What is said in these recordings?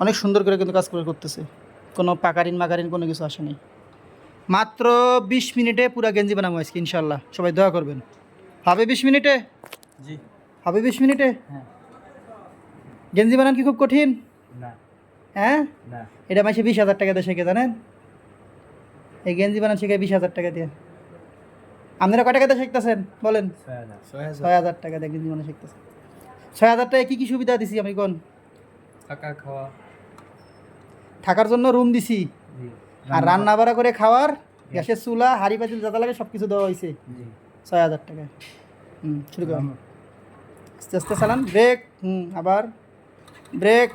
অনেক সুন্দর করে কিন্তু কাজ করে করতেছে। কোনো পাকারিন মাকারিন কোনো কিছু আসেনি মাত্র বিশ মিনিটে পুরা গেঞ্জি বানাবো আজকে ইনশাল্লাহ সবাই দোয়া করবেন। হবে বিশ মিনিটে? জি। হবে বিশ মিনিটে? হ্যাঁ। গেঞ্জি বানান কি খুব কঠিন? না। হ্যাঁ? না। এটা মাসে বিশ হাজার টাকা দিয়ে শেখে জানেন? এই গেঞ্জি বানান শেখে বিশ হাজার টাকা দিয়ে। আপনারা কয় টাকা দিয়ে শিখতেছেন? বলেন। ছয় হাজার। ছয় হাজার। টাকা দিয়ে গেঞ্জি বানান শিখতেছেন ছয় হাজার টাকায় কী কী সুবিধা দিছি আমি কোন? থাকা খাওয়া। থাকার জন্য রুম দিছি। আর রান্না বাড়া করে খাওয়ার গ্যাসের চুলা হাড়ি পাতিল যাতা লাগে সব কিছু দেওয়া হয়েছে ছয় হাজার টাকা। হুম শুরু করুন আস্তে আস্তে চালান ব্রেক হুম আবার। ব্রেক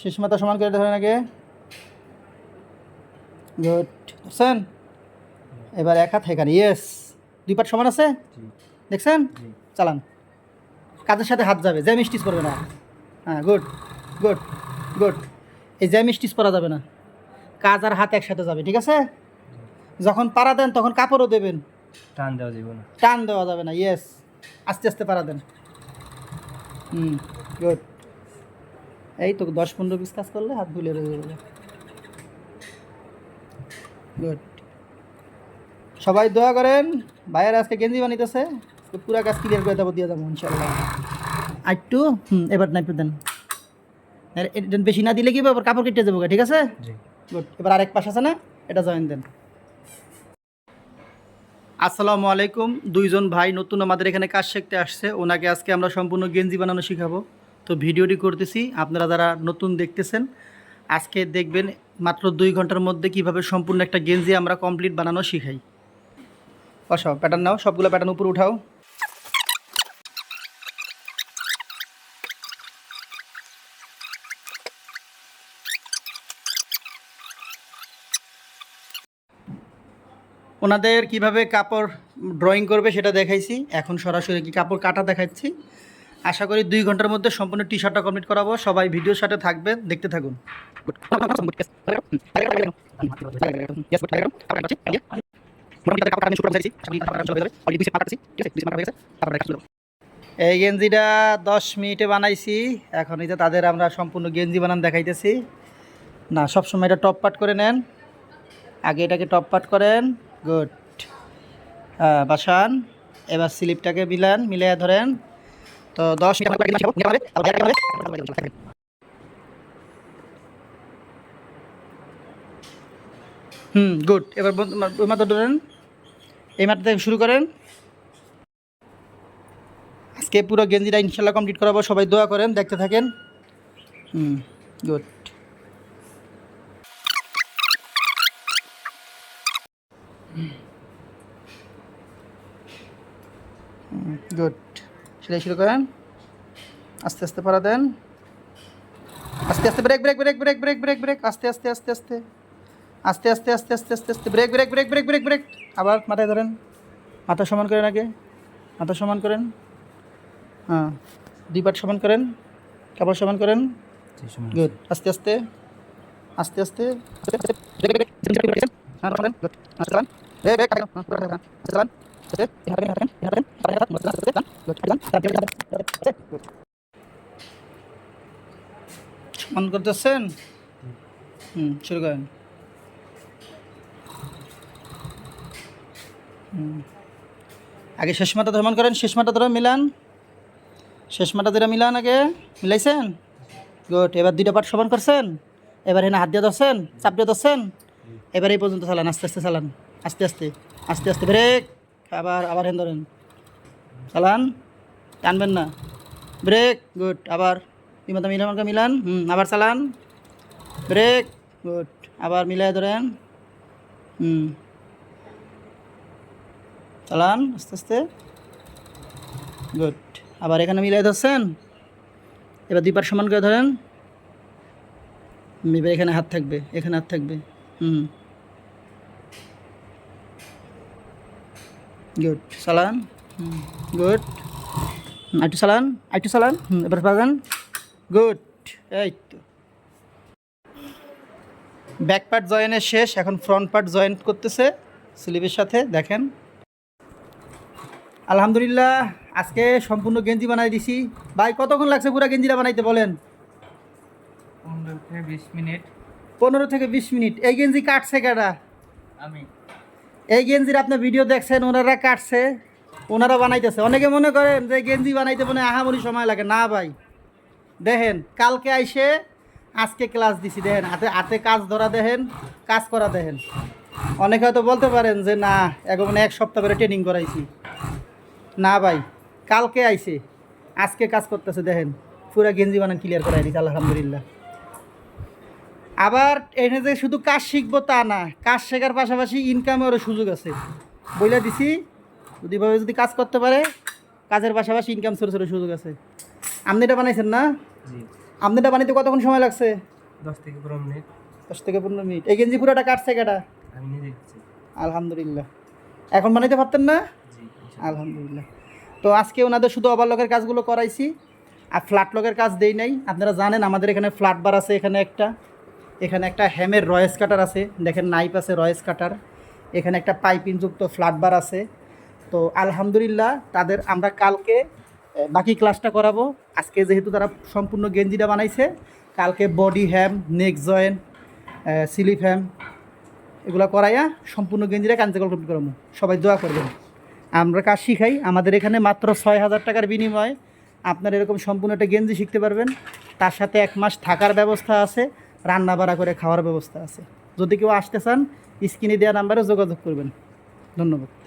শেষ মাথা সমান করে ধরেন আগে। গুড বুঝছেন এবার এক হাত এখানে ইয়েস দুই পাট সমান আছে? দেখছেন? চালান। কাজের সাথে হাত যাবে জ্যাম স্টিচ করবে না। হ্যাঁ গুড গুড গুড এই জ্যাম স্টিচ করা যাবে না। কাজ আর হাত একসাথে যাবে ঠিক আছে? যখন পাড়া দেন তখন কাপড়ও দেবেন। টান দেওয়া যাবে না। টান দেওয়া যাবে না ইয়েস আস্তে আস্তে পারা দেন। হুম গুড এই তো দশ পনেরো পিস কাজ করলে হাত ধুলে রয়ে যাবে। গুড সবাই দোয়া করেন ভাইয়ের আজকে গেঞ্জি বানিতেছে পুরা কাজ ক্লিয়ার করে দেবো দিয়ে দেবো ইনশাল্লাহ। আর একটু হুম এবার নাইপে দেন। বেশি না দিলে কি আবার কাপড় কেটে যাব ঠিক আছে? গুড এবার আরেক পাশ আছে না? এটা জয়েন দেন। আসসালামু আলাইকুম। দুইজন ভাই নতুন আমাদের এখানে কাজ শিখতে আসছে। ওনাকে আজকে আমরা সম্পূর্ণ গেঞ্জি বানানো শেখাবো। তো ভিডিওটি করতেছি। আপনারা যারা নতুন দেখতেছেন আজকে দেখবেন মাত্র দুই ঘণ্টার মধ্যে কীভাবে সম্পূর্ণ একটা গেঞ্জি আমরা কমপ্লিট বানানো শিখাই। বসাও প্যাটার্ন নাও। সবগুলো প্যাটার্ন উপরে উঠাও। ওনাদের কীভাবে কাপড় ড্রয়িং করবে সেটা দেখাইছি। এখন সরাসরি কি কাপড় কাটা দেখাচ্ছি। আশা করি দুই ঘণ্টার মধ্যে সম্পূর্ণ টি শার্টটা কমপ্লিট করাবো সবাই ভিডিওর সাথে থাকবে দেখতে থাকুন। এই গেঞ্জিটা দশ মিনিটে বানাইছি। এখন এই যে তাদের আমরা সম্পূর্ণ গেঞ্জি বানান দেখাইতেছি। না, সবসময় এটা টপ পাট করে নেন। আগে এটাকে টপ পাট করেন। গুড। হ্যাঁ বাসান, এবার স্লিপটাকে মিলান মিলিয়ে ধরেন। তো দশ হুম, গুড। এবার ওই মাত্র ধরেন। এই মাত্র থেকে শুরু করেন। আজকে পুরো গেঞ্জিটা ইনশাল্লাহ কমপ্লিট করাবো, সবাই দোয়া করেন, দেখতে থাকেন। হুম, গুড। গুড সেলাই শুরু করেন। আস্তে আস্তে পড়া দেন। আস্তে আস্তে brake brake brake brake brake brake brake আস্তে আস্তে আস্তে আস্তে। আস্তে আস্তে আস্তে আস্তে আস্তে আস্তে। Brake brake brake brake brake brake আবার মাথায় ধরেন। মাথা সমান করেন আগে। মাথা সমান করেন। হ্যাঁ দুই পাট সমান করেন। কাপড় সমান করেন। গুড আস্তে আস্তে। আস্তে আস্তে. আস্তে আগে, হ্যাঁ, পুরো। আস্তে। অন করতেছেন হুম শুরু করেন আগে শেষ মাথা ধর্মন করেন শেষ মাথা ধরে মিলান শেষ মাথা ধরে মিলান আগে মিলাইছেন গুড এবার দুইটা পাঠ সমান করছেন এবার এনে হাত দিয়ে ধরছেন চাপ দিয়ে ধরছেন এবার এই পর্যন্ত চালান আস্তে আস্তে চালান আস্তে আস্তে আস্তে আস্তে, ব্রেক। আবার আবার হ্যান্ড ধরেন। চালান। টানবেন না। Brake, good. আবার দুই মাথা মিলান মিলান। হুম, আবার চালান। Brake, good. আবার মিলাই ধরেন। হুম। চালান, আস্তে আস্তে। গুড। আবার এখানে মিলাই ধরছেন। এবার দুই পার সমান করে ধরেন। এবার এখানে হাত থাকবে, এখানে হাত থাকবে। হুম। গুড হুম গুড আইটু চালান আইটু হুম এবার বাজান গুড এই তো ব্যাক পার্ট জয়েনের শেষ এখন ফ্রন্ট পার্ট জয়েন করতেছে স্লিপের সাথে দেখেন। আলহামদুলিল্লাহ আজকে সম্পূর্ণ গেঞ্জি বানাই দিছি। ভাই কতক্ষণ লাগছে পুরো গেঞ্জিটা বানাইতে বলেন? পনেরো থেকে বিশ মিনিট। পনেরো থেকে বিশ মিনিট। এই গেঞ্জি কাটছে কেডা? আমি। এই গেঞ্জির আপনি ভিডিও দেখছেন, ওনারা কাটছে, ওনারা বানাইতেছে। অনেকে মনে করেন যে গেঞ্জি বানাইতে মনে আহামরি সময় লাগে। না ভাই। দেখেন, কালকে আইসে, আজকে ক্লাস দিছি, দেখেন, হাতে হাতে কাজ ধরা দেখেন, কাজ করা দেখেন। অনেকে হয়তো বলতে পারেন যে, না, এখন মানে এক সপ্তাহ ধরে ট্রেনিং করাইছি। না ভাই, কালকে আইসে, আজকে কাজ করতেছে, দেখেন। পুরা গেঞ্জি বানান ক্লিয়ার করাই দিচ্ছে আলহামদুলিল্লাহ। আবার এখানে যে শুধু কাজ শিখব তা না কাজ শেখার পাশাপাশি ইনকামেরও সুযোগ আছে। বইলা দিছি যদিভাবে যদি কাজ করতে পারে কাজের পাশাপাশি ইনকাম ছোটো ছোটো সুযোগ আছে। আপনি এটা বানাইছেন না? আপনি এটা বানাইতে কতক্ষণ সময় লাগছে? দশ থেকে পনেরো মিনিট। দশ থেকে পনেরো মিনিট। এই গেঞ্জি পুরোটা কাটছে কেটা আলহামদুলিল্লাহ। এখন বানাইতে পারতেন না? আলহামদুলিল্লাহ। তো আজকে ওনাদের শুধু ওভারলকের কাজগুলো করাইছি আর ফ্ল্যাট লগের কাজ দেই নাই। আপনারা জানেন আমাদের এখানে ফ্ল্যাট বার আছে এখানে একটা। এখানে একটা হ্যামের রয়েস কাটার আছে। দেখেন নাইপ আছে রয়েস কাটার। এখানে একটা পাইপিংযুক্ত ফ্ল্যাট বার আছে। তো আলহামদুলিল্লাহ তাদের আমরা কালকে বাকি ক্লাসটা করাবো। আজকে যেহেতু তারা সম্পূর্ণ গেঞ্জিটা বানাইছে, কালকে body hem, neck join slip hem এগুলো করাইয়া সম্পূর্ণ গেঞ্জিটা কাঞ্চকল কমপ্লিট করাবো। সবাই দোয়া করবেন। আমরা কাজ শিখাই। আমাদের এখানে মাত্র ছয় হাজার টাকার বিনিময়ে। আপনার এরকম সম্পূর্ণ একটা গেঞ্জি শিখতে পারবেন। তার সাথে এক মাস থাকার ব্যবস্থা আছে। রান্না বাড়া করে খাওয়ার ব্যবস্থা আছে। যদি কেউ আসতে চান, স্ক্রিনে দেওয়া নাম্বারে যোগাযোগ করবেন। ধন্যবাদ।